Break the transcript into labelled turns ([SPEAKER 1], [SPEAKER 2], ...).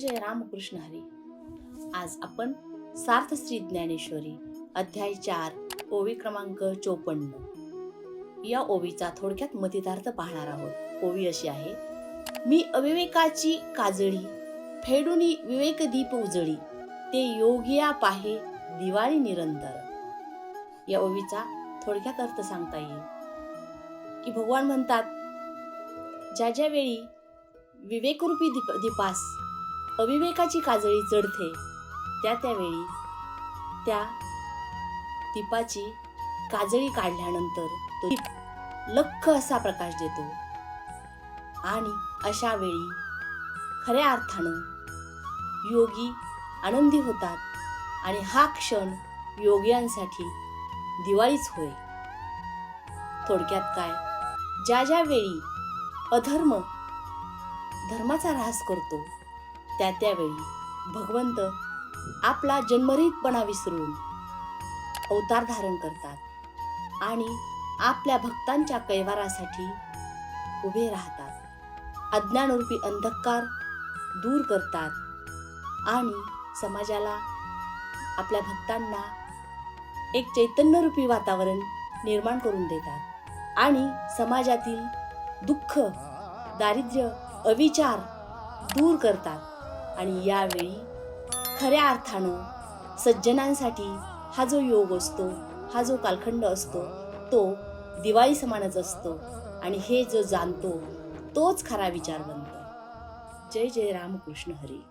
[SPEAKER 1] जय रामकृष्ण हरी. आज आपण सार्थ श्री ज्ञानेश्वरी अध्याय चार ओवी क्रमांक चोपन्न. या ओवीचा थोडक्यात मतितार्थ पाहणार आहोत. ओवी अशी आहे मी अविवेकाची काजळी फेडुनी विवेक दीप उजळी ते योगिया पाहे दिवाळी निरंतर. या ओवीचा थोडक्यात अर्थ सांगता येईल. की भगवान म्हणतात ज्या ज्या वेळी विवेकरूपी दीप दीपास अविवेकाची काजळी चढते त्या त्यावेळी त्या दीपाची काजळी काढल्यानंतर तो दीप लख असा प्रकाश देतो. आणि अशा वेळी खऱ्या अर्थानं योगी आनंदी होतात आणि हा क्षण योग्यांसाठी दिवाळीच होय. थोडक्यात काय? ज्या ज्या वेळी अधर्म धर्माचा ऱ्हास करतो त्या त्यावेळी भगवंत आपला जन्मरहितपणा विसरून अवतार धारण करतात आणि आपल्या भक्तांच्या कैवारासाठी उभे राहतात. अज्ञानरूपी अंधकार दूर करतात आणि समाजाला आपल्या भक्तांना एक चैतन्यरूपी वातावरण निर्माण करून देतात आणि समाजातील दुःख दारिद्र्य अविचार दूर करतात. आणि यावेळी खऱ्या अर्थानं सज्जनांसाठी हा जो योग असतो हा जो कालखंड असतो तो दिवाळी समानच असतो आणि हे जो जाणतो तोच खरा विचारवंत. जय जय रामकृष्ण हरी.